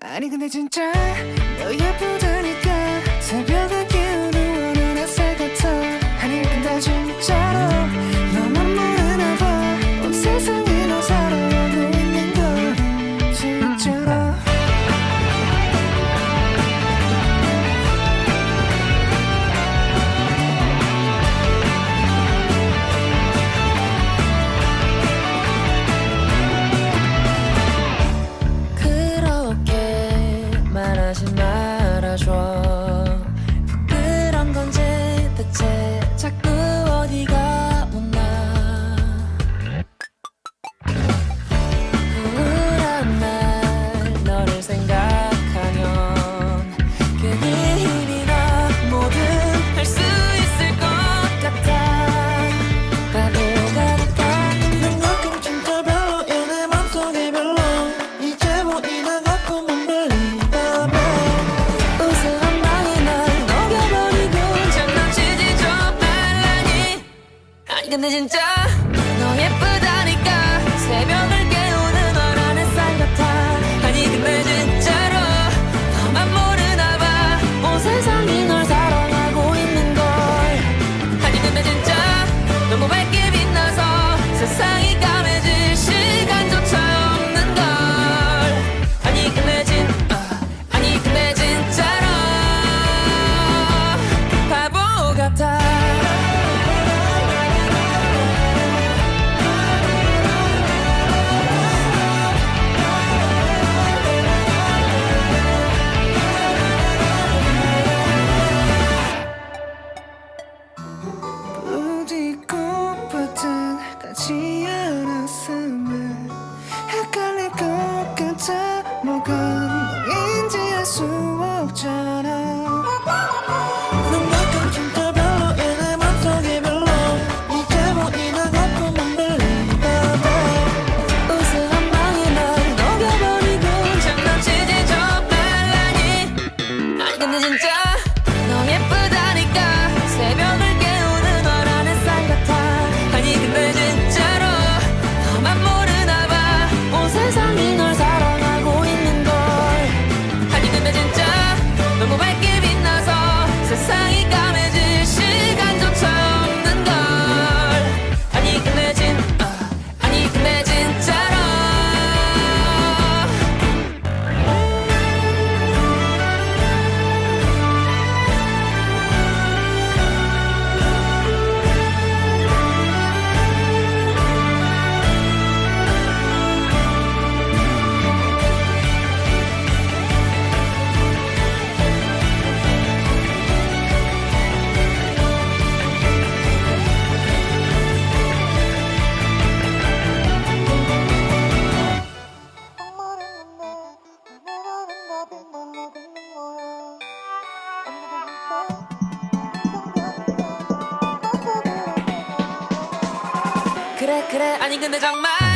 아니 근데 진짜 너 예쁘다니까 새벽 imagine 근데 진짜 she 그래 그래. 아니 근데 정말